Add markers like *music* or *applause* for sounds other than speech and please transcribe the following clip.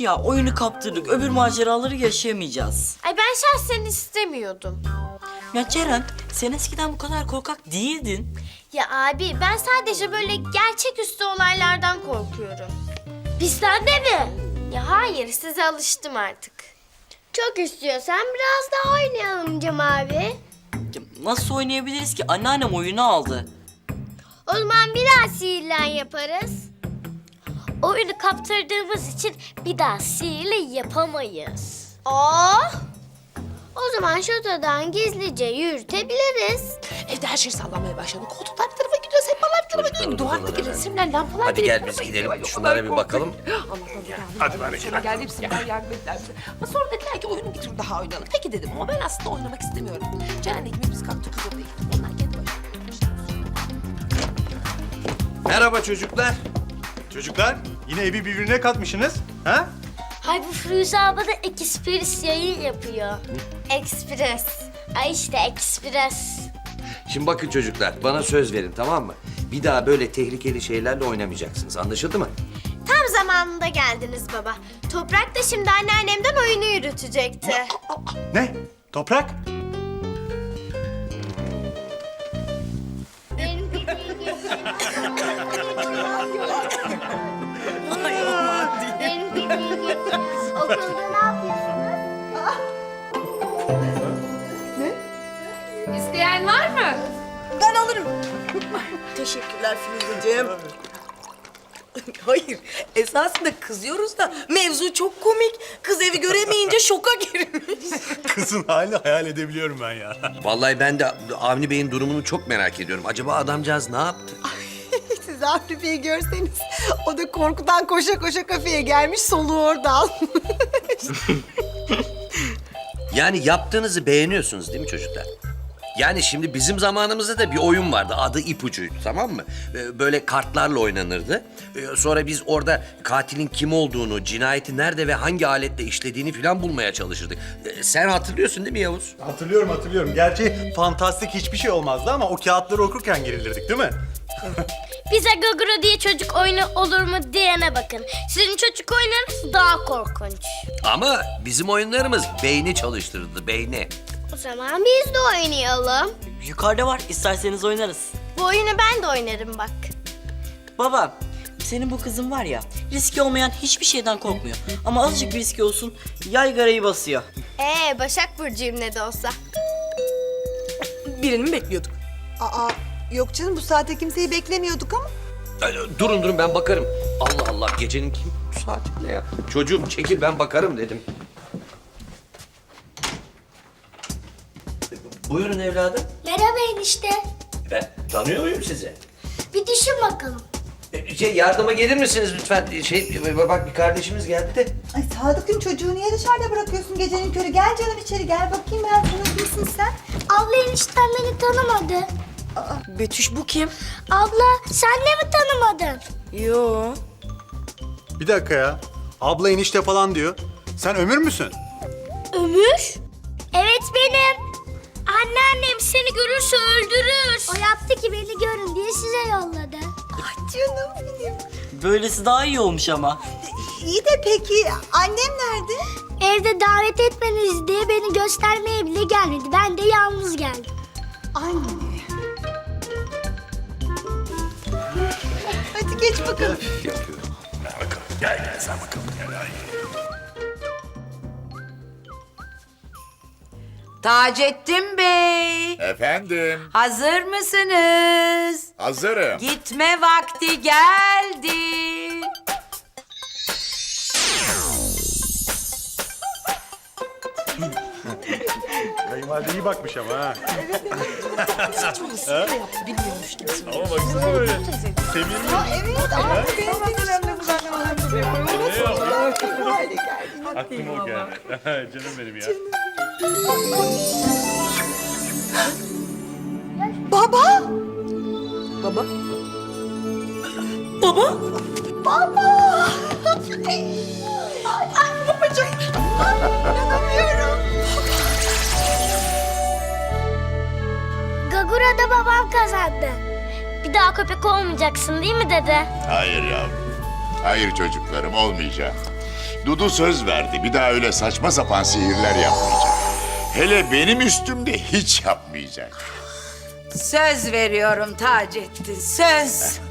Ya oyunu kaptırdık. Öbür maceraları yaşayamayacağız. Ay ben şahsen istemiyordum. Ya Ceren sen eskiden bu kadar korkak değildin. Ya abi ben sadece böyle gerçeküstü olaylardan korkuyorum. Bizden de mi? Ya hayır size alıştım artık. Çok istiyorsan biraz daha oynayalım Cem abi. Ya Nasıl oynayabiliriz ki? Anneannem oyunu aldı. O zaman bir daha sihirlen yaparız. Oyunu kaptırdığımız için bir daha sihirle yapamayız. Oh! O zaman şatodan gizlice yürütebiliriz. Evde her şey sallanmaya başladı. Koltuklar bir tarafa gidiyor, sehpalar bir tarafa gidiyor. Duvardaki resimler, lampalar Hadi bir gel tarafa biz gidiyor. *laughs* gidelim, Ay, o şunlara kadar bir korkunç. bakalım. Hadi bari gel. Geldi hepsinden yardım ettiler bize. Ama sonra dediler ki oyunu bir tur daha oynayalım. Peki dedim ama ben aslında oynamak istemiyorum. Ceren'le ikimiz biz kalktık kız odaya gittik. Onlar kendi başlarına. Merhaba çocuklar. Çocuklar yine evi birbirine katmışsınız. Ha? Hay bu Firuze abla da ekspres yayın yapıyor. Ekspres. Ay işte ekspres. Şimdi bakın çocuklar bana söz verin tamam mı? Bir daha böyle tehlikeli şeylerle oynamayacaksınız anlaşıldı mı? Tam zamanında geldiniz baba. Toprak da şimdi anneannemden oyunu yürütecekti. Ne? Toprak? Okulda ne yapıyorsunuz? İsteyen var mı? Ben alırım. Teşekkürler Firuzeciğim. Hayır, esasında kızıyoruz da mevzu çok komik. Kız evi göremeyince şoka girmiş. Kızın hali hayal edebiliyorum ben ya. Vallahi ben de Avni Bey'in durumunu çok merak ediyorum. Acaba adamcağız ne yaptı? Siz Avni Bey'i görseniz o da korkudan koşa koşa kafeye gelmiş soluğu orada. *laughs* Yani yaptığınızı beğeniyorsunuz değil mi çocuklar? Yani şimdi bizim zamanımızda da bir oyun vardı. Adı ipucuydu tamam mı? Ee, Böyle kartlarla oynanırdı. Ee, Sonra biz orada katilin kim olduğunu, cinayeti nerede ve hangi aletle işlediğini falan bulmaya çalışırdık. Ee, Sen hatırlıyorsun değil mi Yavuz? Hatırlıyorum hatırlıyorum. Gerçi fantastik hiçbir şey olmazdı ama o kağıtları okurken gerilirdik değil mi? *laughs* Bize Gogoro diye çocuk oyunu olur mu diyene bakın. Sizin çocuk oyunlarınız daha korkunç. Ama bizim oyunlarımız beyni çalıştırırdı, beyni. O zaman biz de oynayalım. Yukarıda var. İsterseniz oynarız. Bu oyunu ben de oynarım bak. Baba, senin bu kızın var ya, riski olmayan hiçbir şeyden korkmuyor. Ama azıcık bir riski olsun, yaygarayı basıyor. Ee Başak Burcu'yum ne de olsa. Birini mi bekliyorduk? Aa, yok canım bu saate kimseyi beklemiyorduk ama. Ay, Durun durun ben bakarım. Allah Allah gecenin kim saati ne ya? Çocuğum çekil ben bakarım dedim. Buyurun evladım. Merhaba enişte. Ben tanıyor muyum sizi? Bir düşün bakalım. E, Şey yardıma gelir misiniz lütfen? Şey bak bir kardeşimiz geldi de. Ay Sadık'ın çocuğu niye dışarıda bırakıyorsun gecenin körü? Gel canım içeri gel bakayım ben sana kimsin sen? Abla enişten beni tanımadı. Betüş bu kim? Abla sen de mi tanımadın? Yo. Bir dakika ya. Abla enişte falan diyor. Sen ömür müsün? Ömür? Evet benim. Anneannem seni görürse öldürür. O yaptı ki beni görün diye size yolladı. Ay canım benim. Böylesi daha iyi olmuş ama. İyi de peki annem nerede? Evde davet etmeniz diye beni göstermeye bile gelmedi. Ben de yalnız geldim. Anne. Hadi geç bakalım. Taceddin Bey, Efendim, hazır mısınız? hazırım. Gitme vakti geldi. Kayınvalide iyi bakmış ama ha. *laughs* Ama baksana böyle. Sevimli. Evet ama benim sinirlerimle kullanmam. Aklıma o geldi. *laughs* Canım benim ya. Baba! Baba? Baba? Baba! Ay, ay babacığım. Ay, inanamıyorum. Gagura'da babam kazandı. Bir daha köpek olmayacaksın değil mi dede? Hayır yavrum. Hayır çocuklarım olmayacak. Dudu söz verdi. Bir daha öyle saçma sapan sihirler yapmayacak. Hele benim üstümde hiç yapmayacak. Söz veriyorum Taceddin, söz. *laughs*